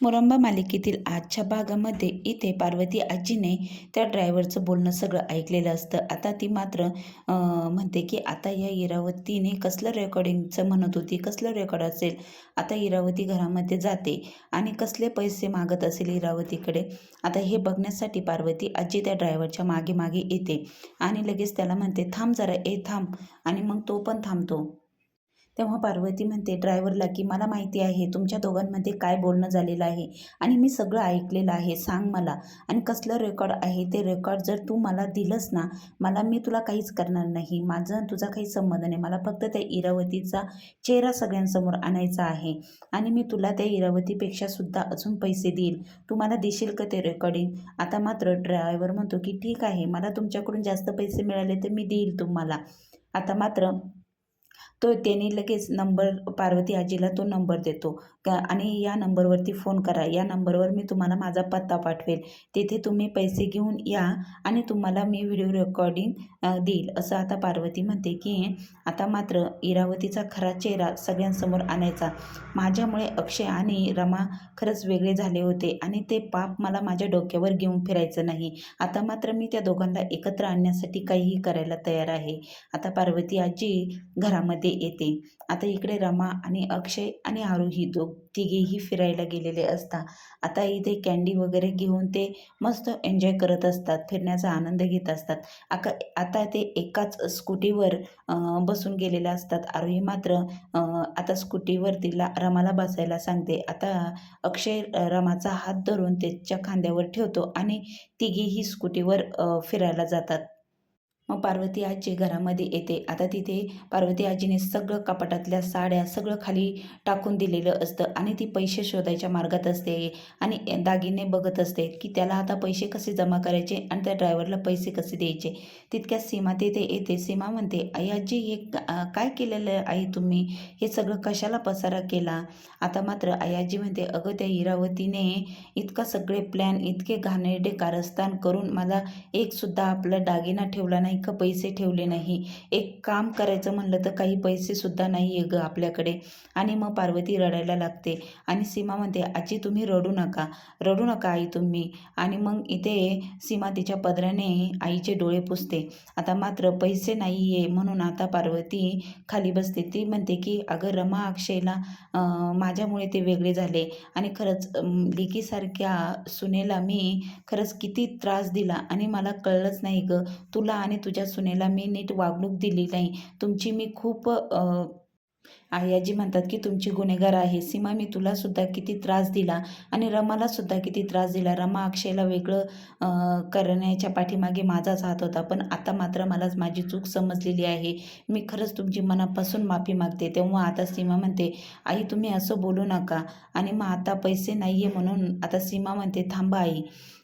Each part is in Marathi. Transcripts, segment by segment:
मुरंबा मालिकेतील आजच्या भागामध्ये इथे पार्वती आजीने त्या ड्रायव्हरचं बोलणं सगळं ऐकलेलं असतं. आता ती मात्र म्हणते की आता या इरावतीने कसलं रेकॉर्डिंगचं म्हणत होती कसलं रेकॉर्ड असेल? आता इरावती घरामध्ये जाते आणि कसले पैसे मागत असेल इरावतीकडे? आता हे बघण्यासाठी पार्वती आजी त्या ड्रायव्हरच्या मागे मागे येते आणि लगेच त्याला म्हणते थांब जरा ए थांब. आणि मग तो पण थांबतो. तेव्हा पार्वती म्हणते ड्रायव्हरला की मला माहिती आहे तुमच्या दोघांमध्ये काय बोलणं झालेलं आहे आणि मी सगळं ऐकलेलं आहे सांग मला. आणि कसलं रेकॉर्ड आहे ते रेकॉर्ड जर तू मला दिलंस ना मला मी तुला काहीच करणार नाही. माझं तुझा काही संबंध नाही. मला फक्त त्या इरावतीचा चेहरा सगळ्यांसमोर आणायचा आहे आणि मी तुला त्या इरावतीपेक्षा सुद्धा अजून पैसे देईल तू मला देशील का ते रेकॉर्डिंग? आता मात्र ड्रायव्हर म्हणतो की ठीक आहे मला तुमच्याकडून जास्त पैसे मिळाले तर मी देईल तुम्हाला. आता मात्र तो त्याने लगेच नंबर पार्वती आजीला तो नंबर देतो. का आणि या नंबरवरती फोन करा. या नंबरवर मी तुम्हाला माझा पत्ता पाठवेल. तिथे तुम्ही पैसे घेऊन या आणि तुम्हाला मी व्हिडिओ रेकॉर्डिंग देईल. असं आता पार्वती म्हणते की आता मात्र इरावतीचा खरा चेहरा सगळ्यांसमोर आणायचा. माझ्यामुळे अक्षय आणि रमा खरंच वेगळे झाले होते आणि ते पाप मला माझ्या डोक्यावर घेऊन फिरायचं नाही. आता मात्र मी त्या दोघांना एकत्र आणण्यासाठी काहीही करायला तयार आहे. आता पार्वती आजी घरामध्ये येते. आता इकडे रमा आणि अक्षय आणि आरोही दो तिघेही फिरायला गेलेले असतात आता इथे कॅन्डी वगैरे घेऊन ते मस्त एन्जॉय करत असतात फिरण्याचा आनंद घेत असतात. आका आता ते एकाच स्कूटीवर बसून गेलेले असतात. आरोही मात्र आता स्कूटीवर तिला रमाला बसायला सांगते. आता अक्षय रमाचा हात धरून त्याच्या खांद्यावर ठेवतो आणि तिघेही स्कूटीवर फिरायला जातात. मग पार्वती आजी घरामध्ये येते. आता तिथे पार्वती आजीने सगळं कपाटातल्या साड्या सगळं खाली टाकून दिलेलं असतं आणि ती पैसे शोधायच्या मार्गात असते आणि दागिने बघत असते की त्याला आता पैसे कसे जमा करायचे आणि त्या ड्रायव्हरला पैसे कसे द्यायचे. तितक्यात सीमा तिथे येते. सीमा म्हणते आई आजी हे काय केलेलं आहे तुम्ही? हे सगळं कशाला पसारा केला? आता मात्र आई आजी म्हणते अगं त्या इरावतीने इतका सगळे प्लॅन इतके घाणेरडे कारस्थान करून मला एकसुद्धा आपलं आपला दागिना ठेवला नाही का पैसे ठेवले नाही. एक काम करायचं म्हणलं तर काही पैसेसुद्धा नाही आहे ग आपल्याकडे. आणि मग पार्वती रडायला लागते आणि सीमा म्हणते आजी तुम्ही रडू नका. रडू नका आई तुम्ही. आणि मग इथे सीमा तिच्या पदराने आईचे डोळे पुसते. आता मात्र पैसे नाही आहे म्हणून आता पार्वती खाली बसते. ती म्हणते की अगं रमा अक्षयला माझ्यामुळे ते वेगळे झाले. आणि खरंच लिकीसारख्या लेकीसारख्या सुनेला मी खरंच किती त्रास दिला आणि मला कळलंच नाही ग. तुला आणि तुझ्या सुनेला मी नीट वागणूक दिली नाही. तुमची मी खूप आयाजी म्हणतात की तुमची गुन्हेगार आहे. सीमा मी तुलासुद्धा किती त्रास दिला आणि रमालासुद्धा किती त्रास दिला. रमा अक्षयला वेगळं करण्याच्या पाठीमागे माझाच हात होता. पण आता मात्र मलाच माझी चूक समजलेली आहे. मी खरंच तुमची मनापासून माफी मागते. तेव्हा आता सीमा म्हणते आई तुम्ही असं बोलू नका. आणि मग आता पैसे नाही आहे म्हणून आता सीमा म्हणते थांबा आई.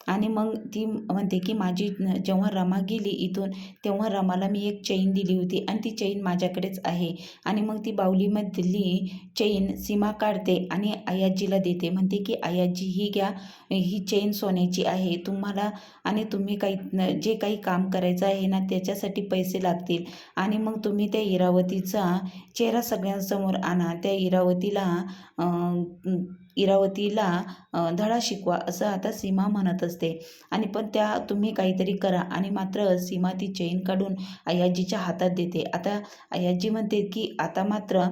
आणि मग ती म्हणते की माझी जेव्हा रमा गेली इथून तेव्हा रमाला मी एक चैन दिली होती आणि ती चैन माझ्याकडेच आहे. आणि मग ती मधली चैन सीमा काढते आणि आयाजीला देते. म्हणते की आयाजी ही घ्या. ही चैन सोन्याची आहे. तुम्हाला आणि तुम्ही काही जे काही काम करायचं आहे ना त्याच्यासाठी पैसे लागतील. आणि मग तुम्ही त्या इरावतीचा चेहरा सगळ्यांसमोर आणा. त्या इरावतीला इरावतीला धडा शिकवा असं आता सीमा म्हणत असते. आणि पण त्या तुम्ही काहीतरी करा आणि मात्र सीमा ती चेन काढून अयाजीच्या हातात देते. आता अयाजी म्हणते की आता मात्र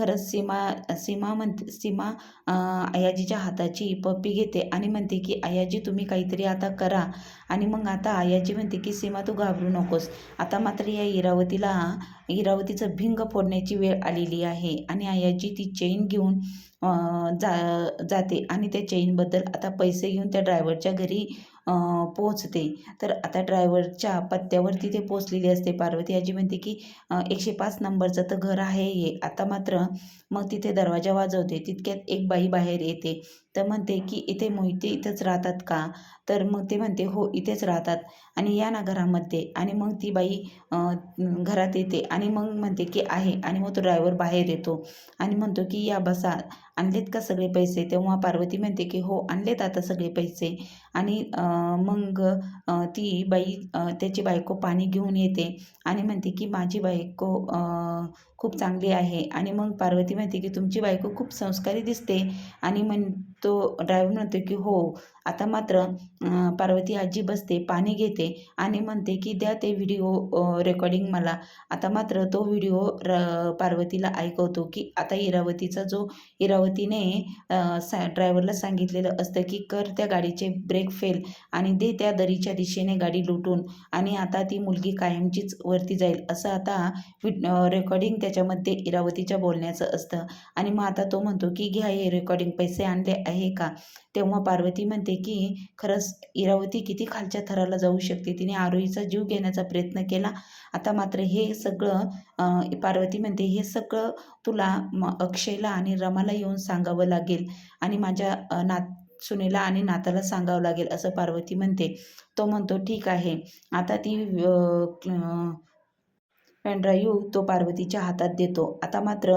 खरंच सीमा सीमा म्हणते सीमा अयाजीच्या हाताची पप्पी घेते आणि म्हणते की अयाजी तुम्ही काहीतरी आता करा. आणि मग आता अयाजी म्हणते की सीमा तू घाबरू नकोस. आता मात्र या इरावतीला इरावतीचं भिंग फोडण्याची वेळ आलेली आहे. आणि अयाजी ती चेन घेऊन जा जाते आणि त्या चेनबद्दल आता पैसे घेऊन त्या ड्रायव्हरच्या घरी पोहोचते. तर आता ड्रायव्हरच्या पत्त्यावर तिथे पोचलेली असते. पार्वती आजी म्हणते की एकशे पाच नंबरचं तर घर आहे हे. आता मात्र मग तिथे दरवाजा वाजवते. तितक्यात एक बाई बाहेर येते. तर म्हणते की इथे मोहिते इथंच राहतात का? तर मग ते म्हणते हो इथेच राहतात. आणि या ना घरामध्ये आणि मग ती बाई घरात येते. आणि मग म्हणते की आहे. आणि मग तो ड्रायव्हर बाहेर येतो. आणि म्हणतो की या बसा. आणलेत का सगळे पैसे? तेव्हा पार्वती म्हणते की हो आणलेत आता सगळे पैसे. आणि मग ती बाई त्याची बायको पाणी घेऊन येते. आणि म्हणते की माझी बायको खूप चांगली आहे. आणि मग पार्वती म्हणते की तुमची बायको खूप संस्कारी दिसते. आणि म्हण तो ड्रायव्हर म्हणतो की हो आता मात्र पार्वती आजी बसते पाणी घेते आणि म्हणते की द्या ते व्हिडिओ रेकॉर्डिंग मला. आता मात्र तो व्हिडिओ र पार्वतीला ऐकवतो की आता इरावतीचा जो इरावतीने सा ड्रायव्हरला सांगितलेलं असतं की कर त्या गाडीचे ब्रेक फेल आणि दे त्या दरीच्या दिशेने गाडी लुटून आणि आता ती मुलगी कायमचीच वरती जाईल. असं आता रेकॉर्डिंग त्याच्यामध्ये इरावतीच्या बोलण्याचं असतं. आणि मग आता तो म्हणतो की घ्या हे रेकॉर्डिंग पैसे आणले आहे का? तेव्हा पार्वती म्हणते की खरंच इरावती किती खालच्या थराला जाऊ शकते? तिने आरोहीचा जीव घेण्याचा प्रयत्न केला. आता मात्र हे सगळं पार्वती म्हणते हे सगळं तुला अक्षयला आणि रमाला येऊन सांगावं लागेल आणि माझ्या नात सुनेला आणि नाताला सांगावं लागेल असं पार्वती म्हणते. तो म्हणतो ठीक आहे. आता ती पेनड्राईव्ह तो पार्वतीच्या हातात देतो. आता मात्र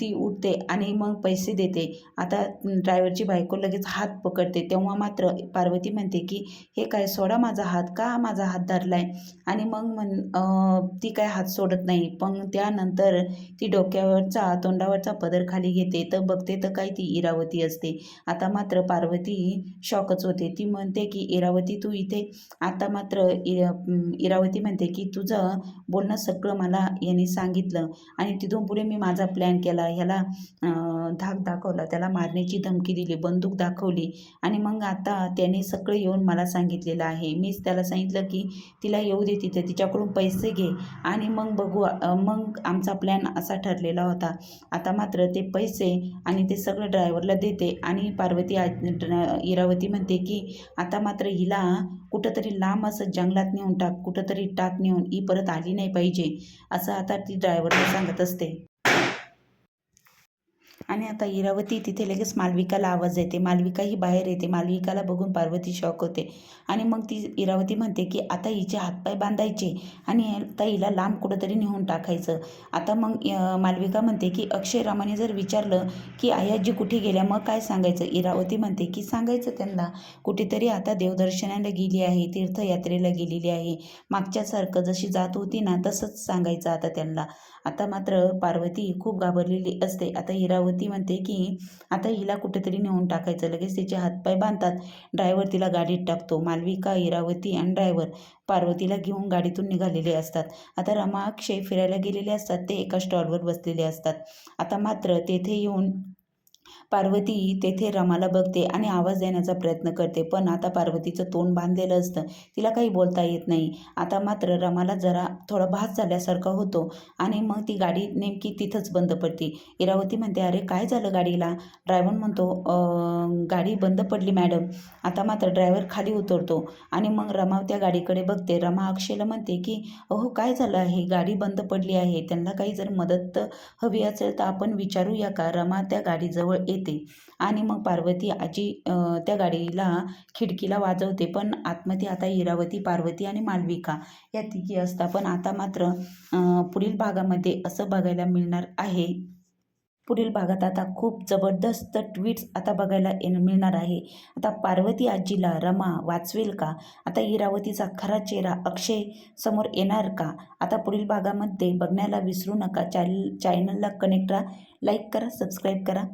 ती उठते आणि मग पैसे देते. आता ड्रायव्हरची बायको लगेच हात पकडते. तेव्हा मात्र पार्वती म्हणते की हे काय सोडा माझा हात. का माझा हात धरलाय? आणि मग म्हण ती काय हात सोडत नाही. पण त्यानंतर ती डोक्यावरचा तोंडावरचा पदर खाली घेते. तर बघते तर काय ती इरावती असते. आता मात्र पार्वती शॉकच होते. ती म्हणते की इरावती तू इथे आता मात्र इ इरावती म्हणते की तुझं बोलणं सगळं मला यांनी सांगितलं आणि तिथून पुढे मी माझा प्लॅन केला ह्याला धाक दाखवला त्याला मारण्याची धमकी दिली बंदूक दाखवली आणि मग आता त्याने सगळं येऊन मला सांगितलेलं आहे. मीच त्याला सांगितलं की तिला येऊ दे तिथे तिच्याकडून पैसे घे आणि मग बघू मग आमचा प्लॅन असा ठरलेला होता. आता मात्र ते पैसे आणि ते सगळं ड्रायव्हरला देते आणि पार्वती आज इरावती म्हणते की आता मात्र हिला कुठंतरी लांब असं जंगलात नेऊन टाक कुठंतरी टाक नेऊन ही परत आली नाही पाहिजे. असं आता ती ड्रायव्हरला सांगत असते. आणि आता इरावती तिथे लगेच मालविकाला आवाज येते. मालविका ही बाहेर येते. मालविकाला बघून पार्वती शॉक होते. आणि मग ती इरावती म्हणते की आता हिचे हातपाय बांधायचे आणि आता हिला लांब कुठंतरी नेऊन टाकायचं. आता मग मालविका म्हणते की अक्षय रामाने जर विचारलं की आयाजी कुठे गेल्या मग काय सांगायचं? इरावती म्हणते की सांगायचं त्यांना. कुठेतरी आता देवदर्शनाला गेली आहे तीर्थयात्रेला गेलेली आहे. मागच्यासारखं जशी जात होती ना तसंच सांगायचं आता त्यांना. आता मात्र पार्वती खूप घाबरलेली असते. आता इरावती म्हणते की आता हिला कुठेतरी नेऊन टाकायचं. लगेच तिचे हातपाय बांधतात. ड्रायव्हर तिला गाडीत टाकतो. मालविका इरावती आणि ड्रायव्हर पार्वतीला घेऊन गाडीतून निघालेले असतात. आता रमा अक्षय फिरायला गेलेले असतात. ते एका स्टॉलवर बसलेले असतात. आता मात्र तेथे येऊन पार्वती तेथे रमाला बघते आणि आवाज देण्याचा प्रयत्न करते पण आता पार्वतीचं तोंड बांधलेलं असतं. तिला काही बोलता येत नाही. आता मात्र रमाला जरा थोडा भास झाल्यासारखा होतो आणि मग ती गाडी नेमकी तिथंच बंद पडते. इरावती म्हणते अरे काय झालं गाडीला? ड्रायव्हर म्हणतो गाडी बंद पडली मॅडम. आता मात्र ड्रायव्हर खाली उतरतो. आणि मग रमा त्या गाडीकडे बघते. रमा अक्षयला म्हणते की अहो काय झालं आहे? गाडी बंद पडली आहे. त्यांना काही जर मदत हवी असेल तर आपण विचारूया का? रमा त्या गाडीजवळ येते. आणि मग पार्वती आजी त्या गाडीला खिडकीला वाजवते. पण आतमध्ये आता इरावती पार्वती आणि मालविका या तिघी असतात. पण आता मात्र पुढील भागामध्ये असं बघायला मिळणार आहे. पुढील भागात आता खूप जबरदस्त ट्विट्स आता बघायला येण मिळणार आहे. आता पार्वती आजीला रमा वाचवेल का? आता इरावतीचा खरा चेहरा अक्षय समोर येणार का? आता पुढील भागामध्ये बघण्याला विसरू नका. चॅनल चॅनलला कनेक्ट राहा. लाईक करा सबस्क्राईब करा.